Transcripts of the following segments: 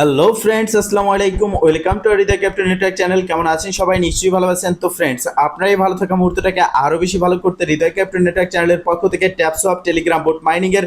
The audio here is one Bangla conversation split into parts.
হ্যালো ফ্রেন্ডস আসসালামু আলাইকুম। Welcome to Hriday captain network channel কেমন আছেন সবাই? নিশ্চয়ই ভালো আছেন। তো ফ্রেন্ডস আপনার এই ভালো থাকা মুহূর্তটাকে আরও বেশি ভালো করতে হৃদয় ক্যাপ্টেন নেটওয়ার্ক চ্যানেলের পক্ষ থেকে taps of Telegram bot mining এর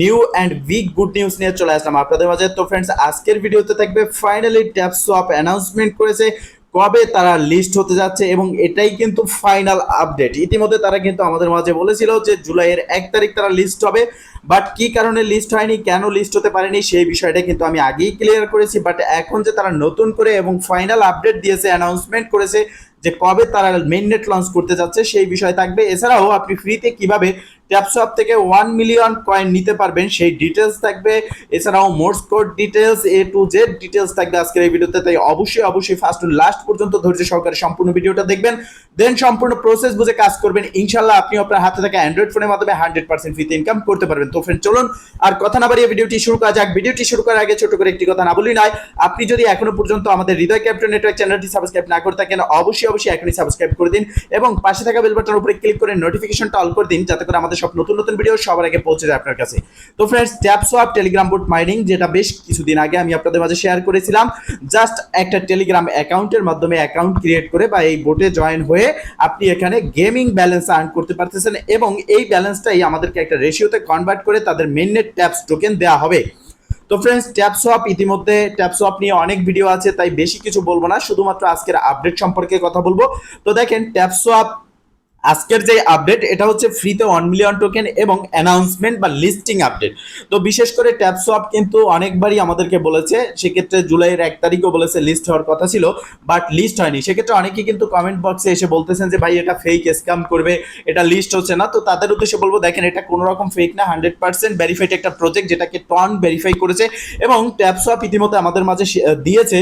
new and big good news নিয়ে চলে আসলাম আপনাদের মাঝে। তো ফ্রেন্ডস আজকের ভিডিওতে থাকবে ফাইনালি ট্যাপস অফ অ্যানাউন্সমেন্ট করেছে কবে তারা লিস্ট হতে যাচ্ছে এবং এটাই কিন্তু ফাইনাল আপডেট ইতিমধ্যে তারা কিন্তু আমাদের মাঝে বলেছিল যে জুলাইয়ের এক তারিখ তারা লিস্ট হবে বাট কি কারণে লিস্ট হয়নি, কেন লিস্ট হতে পারেনি, সেই বিষয়টা কিন্তু আমি আগেই ক্লিয়ার করেছি বাট এখন যে তারা নতুন করে এবং ফাইনাল আপডেট দিয়েছে অ্যানাউন্সমেন্ট করেছে যে কবে তারা মেন নেট লঞ্চ করতে যাচ্ছে, সেই বিষয় থাকবে। এছাড়াও আপনি ফ্রিতে কীভাবে ট্যাপশপ থেকে ওয়ান মিলিয়ন কয়েন নিতে পারবেন। সেই ডিটেলস থাকবে। এছাড়াও Morse code details A to Z details থাকবে আজকের এই ভিডিওতে। তাই অবশ্যই অবশ্যই ফার্স্ট লাস্ট পর্যন্ত ধৈর্য সহকারে সম্পূর্ণ ভিডিওটা দেখবেন। দেন সম্পূর্ণ প্রসেস বুঝে কাজ করবেন। ইনশাল্লাহ আপনি আপনার হাতে থাকা অ্যান্ড্রয়েড ফোনের মাধ্যমে হান্ড্রেড পার্সেন্ট ফ্রিতে ইনকাম করতে পারবেন। তো ফ্রেন্ড চলুন, আর কথা না বাড়িয়ে ভিডিওটি শুরু করা যাক। ভিডিওটি শুরু করার আগে ছোট করে একটি কথা না বলি নয়, আপনি যদি এখনও পর্যন্ত আমাদের হৃদয় ক্যাপ্টেন নেটওয়ার্ক চ্যানেলটি সাবস্ক্রাইব না করে থাকেন, অবশ্যই অবশ্যই এখনই সাবস্ক্রাইব করে দিন। এবং পাশে থাকা বেল উপরে ক্লিক করে নোটিফিকেশনটা অল করে দিন, যাতে করে আমাদের সব নতুন নতুন ভিডিও সবার আগে পৌঁছে যায় আপনার কাছে। তো friends TapSwap Telegram bot mining যেটা বেশ কিছুদিন আগে আমি আপনাদের মাঝে শেয়ার করেছিলাম জাস্ট একটা টেলিগ্রাম অ্যাকাউন্টের মাধ্যমে অ্যাকাউন্ট ক্রিয়েট করে বা এই বোটে জয়েন হয়ে আপনি এখানে গেমিং ব্যালেন্স আর্ন করতে পারতেছেন এবং এই ব্যালেন্সটাই আমাদেরকে একটা রেশিওতে কনভার্ট করে তাদের মেননেট ট্যাপস টোকেন দেওয়া হবে। তো ফ্রেন্ডস ট্যাপসোয়াপ ইতিমধ্যে ট্যাপসোয়াপ নিয়ে অনেক ভিডিও আছে, তাই বেশি কিছু বলব না, শুধুমাত্র আজকের আপডেট সম্পর্কে কথা বলব। তো দেখেন ট্যাপসোয়াপ আজকের যে আপডেট এটা হচ্ছে ফ্রিতে ওয়ান মিলিয়ন টোকেন এবং অ্যানাউন্সমেন্ট বা লিস্টিং আপডেট তো বিশেষ করে ট্যাপসোয়াপ কিন্তু অনেকবারই আমাদেরকে বলেছে, সেক্ষেত্রে জুলাইয়ের এক তারিখও বলেছে লিস্ট হওয়ার কথা ছিল বাট লিস্ট হয়নি। সেক্ষেত্রে অনেকেই কিন্তু কমেন্ট বক্সে এসে বলতেছেন যে, ভাই, এটা ফেক স্ক্যাম করবে, এটা লিস্ট হচ্ছে না। তো তাদের উদ্দেশ্যে বলব, দেখেন, এটা কোনো রকম ফেক না হান্ড্রেড পার্সেন্ট ভেরিফাইড একটা প্রজেক্ট যেটাকে টন ভেরিফাই করেছে এবং ট্যাপসোয়াপ ইতিমধ্যে আমাদের মাঝে দিয়েছে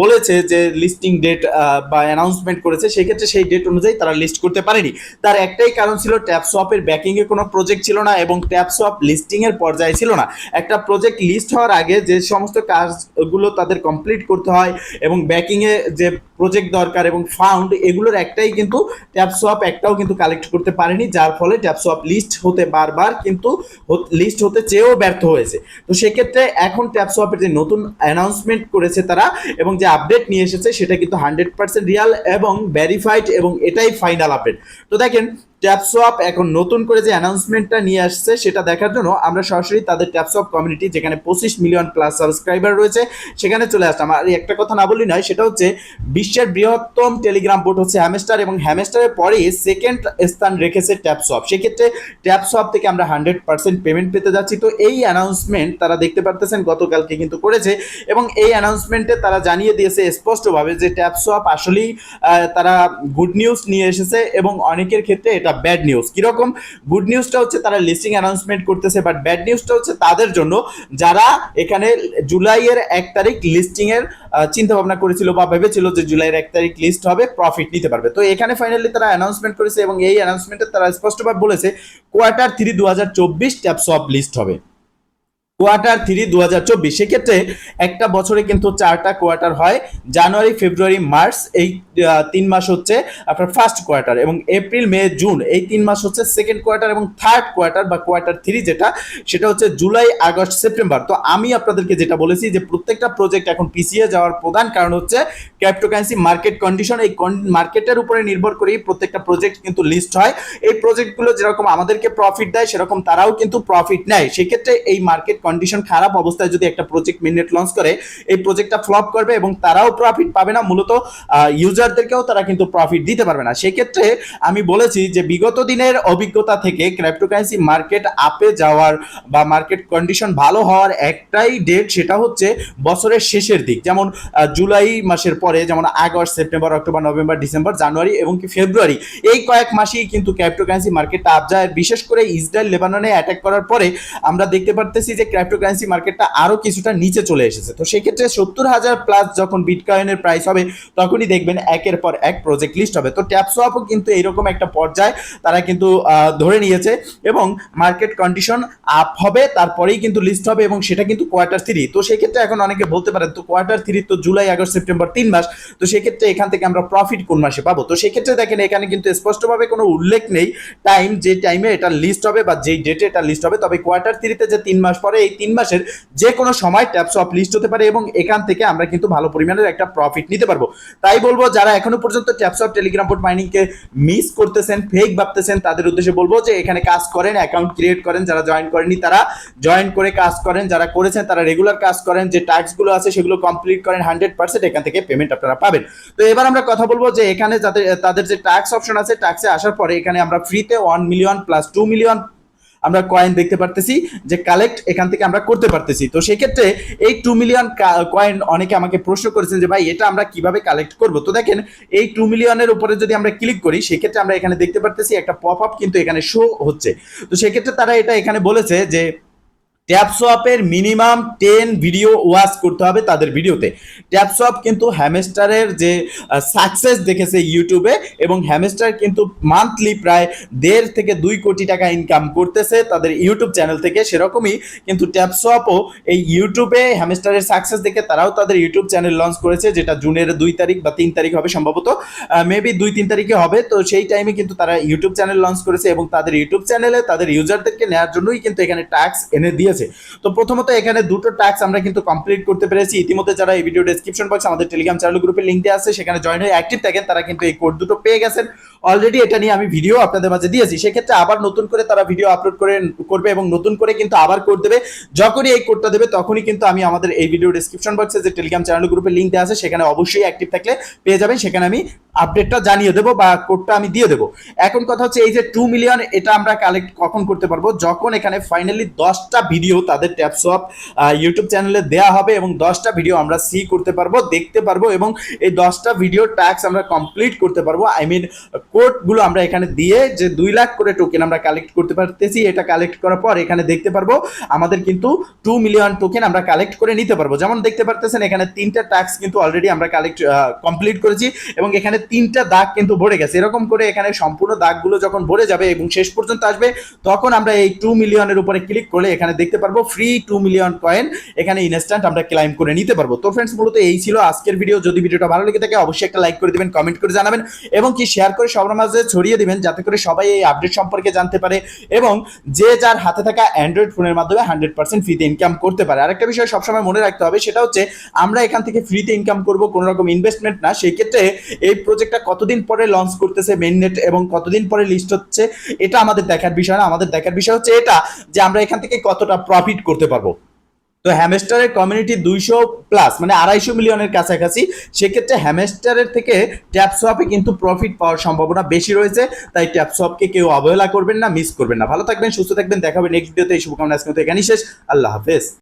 বলেছে যে লিস্টিং ডেট বা অ্যানাউন্সমেন্ট করেছে। সেক্ষেত্রে সেই ডেট অনুযায়ী তারা লিস্ট করতে পারেনি। তার একটাই কারণ ছিল ট্যাপসোয়াপের ব্যাকিং এ কোনো প্রজেক্ট ছিল না এবং ট্যাপসোয়াপ লিস্টিং এর পর্যায়ে ছিল না। একটা প্রজেক্ট লিস্ট হওয়ার আগে যে সমস্ত কাজগুলো তাদের কমপ্লিট করতে হয় এবং ব্যাকিং এ যে প্রজেক্ট দরকার এবং ফাউন্ড এগুলোর একটাই কিন্তু ট্যাপসোয়াপ একটাও কিন্তু কালেক্ট করতে পারেনি, যার ফলে ট্যাপসোয়াপ লিস্ট হতে বারবার কিন্তু লিস্ট হতে চেয়েও ব্যর্থ হয়েছে। তো সেক্ষেত্রে এখন ট্যাপসোয়াপের যে নতুন অ্যানাউন্সমেন্ট করেছে তারা এবং যে আপডেট নিয়ে এসেছে সেটা কিন্তু হান্ড্রেড পার্সেন্ট রিয়াল এবং ভেরিফাইড এবং এটাই ফাইনাল আপডেট তো দেখেন ট্যাপসোয়াপ এখন নতুন করে যে অ্যানাউন্সমেন্টটা নিয়ে আসছে, সেটা দেখার জন্য আমরা সরাসরি তাদের ট্যাপসোয়াপ কমিউনিটি যেখানে পঁচিশ মিলিয়ন প্লাস সাবস্ক্রাইবার রয়েছে, সেখানে চলে আসলাম। আর একটা কথা না বলি নয়, সেটা হচ্ছে বিশ্বের বৃহত্তম টেলিগ্রাম বোর্ড হচ্ছে হ্যামেস্টার এবং হ্যামেস্টারের পরে সেকেন্ড স্থান রেখেছে ট্যাপসপ সেক্ষেত্রে ট্যাপসপ থেকে আমরা হান্ড্রেড পার্সেন্ট পেমেন্ট পেতে যাচ্ছি। তো এই অ্যানাউন্সমেন্ট তারা দেখতে পারতেছেন, গতকালকে কিন্তু করেছে এবং এই অ্যানাউন্সমেন্টে তারা জানিয়ে দিয়েছে স্পষ্টভাবে যে ট্যাপসপ আসলেই তারা গুড নিউজ নিয়ে এসেছে এবং অনেকের ক্ষেত্রে এটা ব্যাড নিউজ কীরকম? গুড নিউজটা হচ্ছে তারা লিস্টিং অ্যানাউন্সমেন্ট করতেছে বাট ব্যাড নিউজটা হচ্ছে তাদের জন্য যারা এখানে জুলাইয়ের এক তারিখ লিস্টিং এর চিন্তা ভাবনা করেছিল বা ভেবেছিল যে জুলাইয়ের এক তারিখ লিস্ট হবে প্রফিট নিতে পারবে। তো এখানে ফাইনালি তারা অ্যানাউন্সমেন্ট করেছে এবং এই অ্যানাউন্সমেন্টে তারা স্পষ্টভাবে বলেছে কোয়ার্টার থ্রি দু হাজার চব্বিশ ট্যাপস অফ লিস্ট হবে। কোয়ার্টার থ্রি দু হাজার চব্বিশ। সেক্ষেত্রে একটা বছরে কিন্তু চারটা কোয়ার্টার হয়। জানুয়ারি, ফেব্রুয়ারি, মার্চ এই তিন মাস হচ্ছে আপনার ফার্স্ট কোয়ার্টার এবং এপ্রিল, মে, জুন এই তিন মাস হচ্ছে সেকেন্ড কোয়ার্টার এবং থার্ড কোয়ার্টার বা কোয়ার্টার থ্রি যেটা, সেটা হচ্ছে জুলাই, আগস্ট, সেপ্টেম্বর। তো আমি আপনাদেরকে যেটা বলেছি যে প্রত্যেকটা প্রজেক্ট এখন পিছিয়ে যাওয়ার প্রধান কারণ হচ্ছে ক্রিপ্টোকারেন্সি মার্কেট কন্ডিশন এই মার্কেটের উপরে নির্ভর করেই প্রত্যেকটা প্রজেক্ট কিন্তু লিস্ট হয়। এই প্রজেক্টগুলো যেরকম আমাদেরকে প্রফিট দেয়, সেরকম তারাও কিন্তু প্রফিট নেয়। সেক্ষেত্রে এই মার্কেট কন্ডিশন খারাপ অবস্থায় যদি একটা প্রজেক্ট মিনিট লঞ্চ করে, এই প্রজেক্টটা ফ্লপ করবে এবং তারাও প্রফিট পাবে না, মূলত ইউজারদেরকেও তারা কিন্তু প্রফিট দিতে পারবে না। সেক্ষেত্রে আমি বলেছি যে বিগত দিনের অভিজ্ঞতা থেকে ক্রিপ্টোকারেন্সি মার্কেট আপে যাওয়ার বা মার্কেট কন্ডিশন ভালো হওয়ার একটাই ডেট সেটা হচ্ছে বছরের শেষের দিক। যেমন জুলাই মাসের পরে, যেমন August, September, October, November, December, January এবং কি ফেব্রুয়ারি, এই কয়েক মাসেই কিন্তু ক্রিপ্টোকারেন্সি মার্কেটটা আপ যায়। বিশেষ করে ইসরায়েল লেবাননে অ্যাটাক করার পরে আমরা দেখতে পারতেছি যে ক্রিপ্টোকারেন্সি মার্কেটটা আরও কিছুটা নিচে চলে এসেছে। তো সেক্ষেত্রে সত্তর হাজার প্লাস যখন বিটকয়েনের প্রাইস হবে, তখনই দেখবেন একের পর এক প্রজেক্ট লিস্ট হবে। তো ট্যাপসপও কিন্তু এইরকম একটা পর্যায়ে তারা কিন্তু ধরে নিয়েছে এবং মার্কেট কন্ডিশন আপ হবে, তারপরেই কিন্তু লিস্ট হবে এবং সেটা কিন্তু কোয়ার্টার থ্রি তো সেক্ষেত্রে এখন অনেকে বলতে পারেন, তো কোয়ার্টার থ্রি তো জুলাই আগস্ট সেপ্টেম্বর তিন মাস, তো সেক্ষেত্রে এখান থেকে আমরা প্রফিট কোন মাসে পাবো? তো সেক্ষেত্রে দেখেন, এখানে কিন্তু স্পষ্টভাবে কোনো উল্লেখ নেই। টাইম যে টাইমে এটা লিস্ট হবে বা যেই ডেটে এটা লিস্ট হবে, তবে কোয়ার্টার থ্রিতে যে তিন মাস পরে এই তিন মাসের যে কোনো সময় ট্যাপস অফ লিস্ট হতে পারে এবং এখান থেকে আমরা কিন্তু ভালো পরিমাণের একটা প্রফিট নিতে পারব। তাই বলব, যারা এখনও পর্যন্ত ট্যাপস অফ টেলিগ্রাম বোর্ড মাইনিংকে মিস করতেছেন ফেক ভাবতেছেন, তাদের উদ্দেশ্যে বলব যে এখানে কাজ করেন অ্যাকাউন্ট ক্রিয়েট করেন, যারা জয়েন করেননি তারা জয়েন করে কাজ করেন, যারা করেছেন তারা রেগুলার কাজ করেন, যে টাস্কগুলো আছে সেগুলো কমপ্লিট করেন হান্ড্রেড পার্সেন্ট এখান থেকে পেমেন্ট আপনারা পাবেন। তো এবার আমরা কথা বলব যে এখানে যাদের, তাদের যে টাক্স অপশন আছে টাক্সে আসার পরে এখানে আমরা ফ্রিতে one million plus two million আমরা কয়েন দেখতে পারতেছি যে কালেক্ট এখান থেকে আমরা করতে পারতেছি। তো সেক্ষেত্রে এই টু মিলিয়ন কয়েন অনেকে আমাকে প্রশ্ন করেছেন যে, ভাই, এটা আমরা কীভাবে কালেক্ট করব? তো দেখেন, এই টু মিলিয়নের উপরে যদি আমরা ক্লিক করি, সেক্ষেত্রে আমরা এখানে দেখতে পারতেছি একটা পপ আপ কিন্তু এখানে শো হচ্ছে। তো সেক্ষেত্রে তারা এটা এখানে বলেছে যে ট্যাপসোয়াপের মিনিমাম টেন ভিডিও ওয়াচ করতে হবে তাদের ভিডিওতে। ট্যাপসোয়াপ কিন্তু হ্যামেস্টারের যে সাকসেস দেখেছে ইউটিউবে এবং হ্যামেস্টার কিন্তু মান্থলি প্রায় দেড় থেকে দুই কোটি টাকা ইনকাম করতেছে তাদের ইউটিউব চ্যানেল থেকে। সেরকমই কিন্তু ট্যাপসোয়াপও এই ইউটিউবে হ্যামেস্টারের সাকসেস দেখে তারাও তাদের ইউটিউব চ্যানেল লঞ্চ করেছে, যেটা জুনের দুই তারিখ বা তিন তারিখ হবে সম্ভবত। মেবি দুই তিন তারিখে হবে, তো সেই টাইমে কিন্তু তারা ইউটিউব চ্যানেল লঞ্চ করেছে এবং তাদের ইউটিউব চ্যানেলে তাদের ইউজারদেরকে নেওয়ার জন্যই কিন্তু এখানে ট্যাক্স এনে দিয়েছে তো প্রথমত এখানে দুটো ট্যাক্স আমরা কিন্তু কমপ্লিট করতে পেরেছি। ইতিমধ্যে যারা এই ভিডিও ডেসক্রিপশন বক্সে আমাদের টেলিগ্রাম চ্যানেল গ্রুপের লিঙ্ক দেওয়া আছে, সেখানে জয়েন হয়ে অ্যাক্টিভ থাকেন, তারা কিন্তু এই কোড দুটো পেয়ে গেছেন। অলরেডি এটা নিয়ে আমি ভিডিও আপনাদের মাঝে দিয়েছি। সেক্ষেত্রে আবার নতুন করে তারা ভিডিও আপলোড করে করবে এবং নতুন করে কিন্তু আবার কোড দেবে। যখনই এই কোডটা দেবে, তখনই কিন্তু আমি আমাদের এই ভিডিও ডেসক্রিপশন বক্সে যে টেলিগ্রাম চ্যানেল গ্রুপের লিঙ্ক দেওয়া আছে, সেখানে অবশ্যই অ্যাক্টিভ থাকলে পেয়ে যাবেন। সেখানে আমি আপডেটটা জানিয়ে দেবো বা কোডটা আমি দিয়ে দেবো। এখন কথা হচ্ছে এই যে টু মিলিয়ন এটা আমরা কালেক্ট কখন করতে পারব? যখন এখানে ফাইনালি দশটা ভিডিও তাদের ট্যাপসপ ইউটিউব চ্যানেলে দেওয়া হবে এবং দশটা ভিডিও আমরা সি করতে পারব, দেখতে পারব এবং এই দশটা ভিডিও ট্যাক্স আমরা কমপ্লিট করতে পারব। আই মিন কোডগুলো আমরা এখানে দিয়ে যে দুই লাখ করে টোকেন আমরা কালেক্ট করতে পারতেছি, এটা কালেক্ট করার পর এখানে দেখতে পারব, আমাদের কিন্তু টু মিলিয়ন টোকেন আমরা কালেক্ট করে নিতে পারব। যেমন দেখতে পারতেছেন, এখানে তিনটা ট্যাক্স কিন্তু অলরেডি আমরা কালেক্ট কমপ্লিট করেছি এবং এখানে তিনটা দাগ কিন্তু ভরে গেছে। এরকম করে এখানে সম্পূর্ণ দাগগুলো যখন ভরে যাবে এবং শেষ পর্যন্ত আসবে, তখন আমরা এই টু মিলিয়নের উপরে ক্লিক করলে এখানে দেখতে পারব ফ্রি টু মিলিয়ন কয়েন এখানে ইনস্ট্যান্ট আমরা ক্লাইম করে নিতে পারব। তো ফ্রেন্ডস মূলত এই ছিল আজকের ভিডিও যদি ভিডিওটা ভালো লেগে থাকে, অবশ্যই একটা লাইক করে দিবেন কমেন্ট করে জানাবেন, এবং কি শেয়ার করে সবার মাঝে ছড়িয়ে দিবেন, যাতে করে সবাই এই আপডেট সম্পর্কে জানতে পারে, এবং যে যার হাতে থাকা অ্যান্ড্রয়েড ফোনের মাধ্যমে হান্ড্রেড পার্সেন্ট ফ্রিতে ইনকাম করতে পারে। আরেকটা বিষয় সবসময় মনে রাখতে হবে, সেটা হচ্ছে আমরা এখান থেকে ফ্রিতে ইনকাম করব কোনো রকম ইনভেস্টমেন্ট না। সেই ক্ষেত্রে এই প্রজেক্টটা কতদিন পরে লঞ্চ করতেছে মেইননেট এবং কতদিন পরে লিস্ট হচ্ছে, এটা আমাদের দেখার বিষয় না। আমাদের দেখার বিষয় হচ্ছে এটা যে আমরা এখান থেকে কতটা প্রফিট করতে পারব। তো হ্যামেস্টারের কমিউনিটি দুইশো প্লাস মানে আড়াইশো মিলিয়নের কাছাকাছি। সেক্ষেত্রে হ্যামেস্টারের থেকে ট্যাপসোয়াপে কিন্তু প্রফিট পাওয়ার সম্ভাবনা বেশি রয়েছে। তাই ট্যাপসোয়াপকে কেউ অবহেলা করবেন না মিস করবেন না। ভালো থাকবেন, সুস্থ থাকবেন। দেখাবে নেক্সট ভিডিওতে এই শুভকামনা আজকে এখানেই শেষ। আল্লাহ হাফেজ।